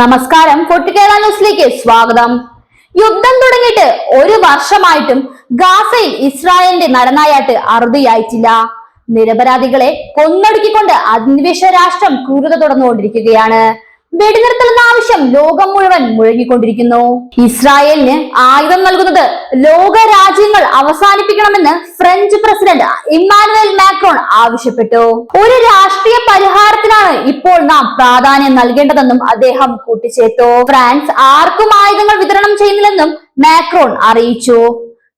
നമസ്കാരം കേരള ന്യൂസിലേക്ക് സ്വാഗതം. യുദ്ധം തുടങ്ങിയിട്ട് ഒരു വർഷമായിട്ടും ഗാസയിൽ ഇസ്രായേലിന്റെ നരനായാട്ട് അറുതിയായിട്ടില്ല. നിരപരാധികളെ കൊന്നൊടുക്കിക്കൊണ്ട് അധിനിവേശ രാഷ്ട്രം ക്രൂരത തുടർന്നുകൊണ്ടിരിക്കുകയാണ്. വെടിനിർത്തൽ എന്ന ആവശ്യം ലോകം മുഴുവൻ മുഴങ്ങിക്കൊണ്ടിരിക്കുന്നു. ഇസ്രായേലിന് ആയുധം നൽകുന്നത് ലോക രാജ്യങ്ങൾ അവസാനിപ്പിക്കണമെന്ന് ഫ്രഞ്ച് പ്രസിഡന്റ് ഇമ്മാനുവൽ മാക്രോൺ ആവശ്യപ്പെട്ടു. ഒരു രാഷ്ട്രീയ പരിഹാരത്തിനാണ് ഇപ്പോൾ നാം പ്രാധാന്യം നൽകേണ്ടതെന്നും അദ്ദേഹം കൂട്ടിച്ചേർത്തു. ഫ്രാൻസ് ആർക്കും ആയുധങ്ങൾ വിതരണം ചെയ്യുന്നില്ലെന്നും മാക്രോൺ അറിയിച്ചു.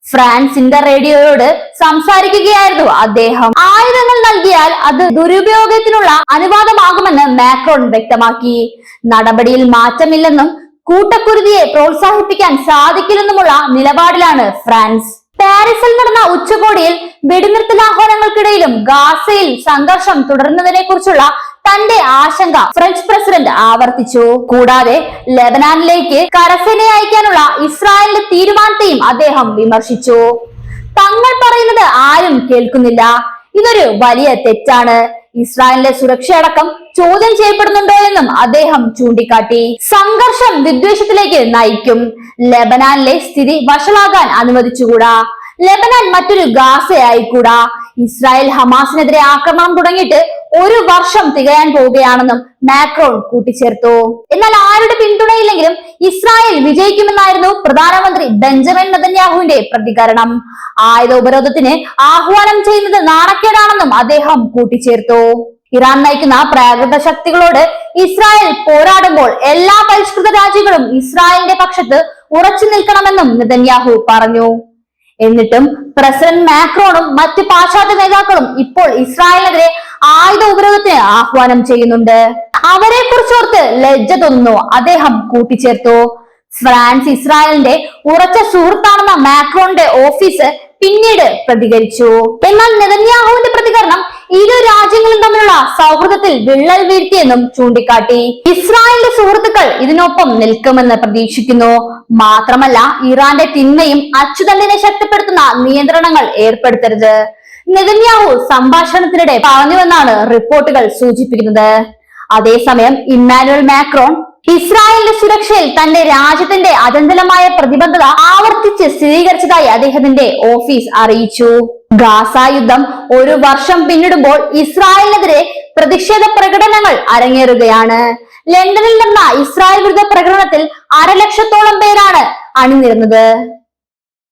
ഫ്രാൻസ് ഇന്റർ റേഡിയോയോട് സംസാരിക്കുകയായിരുന്നു അദ്ദേഹം. ആയുധങ്ങൾ നൽകിയാൽ അത് ദുരുപയോഗത്തിനുള്ള അനുവാദമാകുമെന്ന് മാക്രോൺ വ്യക്തമാക്കി. നടപടിയിൽ മാറ്റമില്ലെന്നും കൂട്ടക്കുരുതിയെ പ്രോത്സാഹിപ്പിക്കാൻ സാധിക്കില്ലെന്നുമുള്ള നിലപാടിലാണ് ഫ്രാൻസ്. പാരീസിൽ നടന്ന ഉച്ചകോടിയിൽ വെടിനിർത്തൽ ആഹ്വാനങ്ങൾക്കിടയിലും ഗാസയിൽ സംഘർഷം തുടരുന്നതിനെ കുറിച്ചുള്ള തന്റെ ആശങ്ക ഫ്രഞ്ച് പ്രസിഡന്റ് ആവർത്തിച്ചു. കൂടാതെ ലെബനാനിലേക്ക് കരസേനയെ അയക്കാനുള്ള ഇസ്രായേലിന്റെ തീരുമാനത്തെയും അദ്ദേഹം വിമർശിച്ചു. തങ്ങൾ പറയുന്നത് ആരും കേൾക്കുന്നില്ല. ഇതൊരു വലിയ തെറ്റാണ്. ഇസ്രായേലിന്റെ സുരക്ഷയടക്കം ചോദ്യം ചെയ്യപ്പെടുന്നുണ്ടോ എന്നും അദ്ദേഹം ചൂണ്ടിക്കാട്ടി. സംഘർഷം വിദ്വേഷത്തിലേക്ക് നയിക്കും. ലെബനാനിലെ സ്ഥിതി വഷളാകാൻ അനുവദിച്ചുകൂടാ. ലെബനാൻ മറ്റൊരു ഗാസയായിക്കൂടാ. ഇസ്രായേൽ ഹമാസിനെതിരെ ആക്രമണം തുടങ്ങിയിട്ട് ഒരു വർഷം തികയാൻ പോവുകയാണെന്നും മാക്രോൺ കൂട്ടിച്ചേർത്തു. എന്നാൽ ആരുടെ പിന്തുണയില്ലെങ്കിലും ഇസ്രായേൽ വിജയിക്കുമെന്നായിരുന്നു പ്രധാനമന്ത്രി ബെഞ്ചമിൻ നെതന്യാഹുവിന്റെ പ്രതികരണം. ആയുധ ഉപരോധത്തിന് ആഹ്വാനം ചെയ്യുന്നത് നാണക്കേടാണെന്നും അദ്ദേഹം കൂട്ടിച്ചേർത്തു. ഇറാൻ നയിക്കുന്ന പ്രാകൃത ശക്തികളോട് ഇസ്രായേൽ പോരാടുമ്പോൾ എല്ലാ പരിഷ്കൃത രാജ്യങ്ങളും ഇസ്രായേലിന്റെ പക്ഷത്ത് ഉറച്ചു നിൽക്കണമെന്നും നെതന്യാഹു പറഞ്ഞു. എന്നിട്ടും പ്രസിഡന്റ് മാക്രോണും മറ്റ് പാശ്ചാത്യ നേതാക്കളും ഇപ്പോൾ ഇസ്രായേലിനെതിരെ ആയുധ ഉപരോധത്തിന് ആഹ്വാനം ചെയ്യുന്നുണ്ട്. അവരെ കുറിച്ചോർത്ത് ലജ്ജ തോന്നുന്നു. അദ്ദേഹം കൂട്ടിച്ചേർത്തു. ഫ്രാൻസ് ഇസ്രായേലിന്റെ ഉറച്ച സുഹൃത്താണെന്ന മാക്രോണിന്റെ ഓഫീസ് പിന്നീട് പ്രതികരിച്ചു. എന്നാൽ നെതന്യാഹുവിന്റെ പ്രതികരണം ഇരു രാജ്യങ്ങളും തമ്മിലുള്ള സൗഹൃദത്തിൽ വിള്ളൽ വീഴ്ത്തിയെന്നും ചൂണ്ടിക്കാട്ടി. ഇസ്രായേലിന്റെ സുഹൃത്തുക്കൾ ഇതിനൊപ്പം നിൽക്കുമെന്ന് പ്രതീക്ഷിക്കുന്നു. മാത്രമല്ല ഇറാന്റെ തിന്മയും അച്ചുതണ്ടിനെ ശക്തിപ്പെടുത്തുന്ന നിയന്ത്രണങ്ങൾ ഏർപ്പെടുത്തരുത്. നെതന്യാഹു സംഭാഷണത്തിനിടെ പറഞ്ഞുവെന്നാണ് റിപ്പോർട്ടുകൾ സൂചിപ്പിക്കുന്നത്. അതേസമയം ഇമ്മാനുവൽ മാക്രോൺ ഇസ്രായേലിന്റെ സുരക്ഷയിൽ തന്റെ രാജ്യത്തിന്റെ അചഞ്ചലമായ പ്രതിബദ്ധത ആവർത്തിച്ച് സ്ഥിരീകരിച്ചതായി അദ്ദേഹത്തിന്റെ ഓഫീസ് അറിയിച്ചു. ഗാസ യുദ്ധം ഒരു വർഷം പിന്നിടുമ്പോൾ ഇസ്രായേലിനെതിരെ പ്രതിഷേധ പ്രകടനങ്ങൾ അരങ്ങേറുകയാണ്. ലണ്ടനിൽ നടന്ന ഇസ്രായേൽ വിരുദ്ധ പ്രകടനത്തിൽ അരലക്ഷത്തോളം പേരാണ് അണിനിരുന്നത്.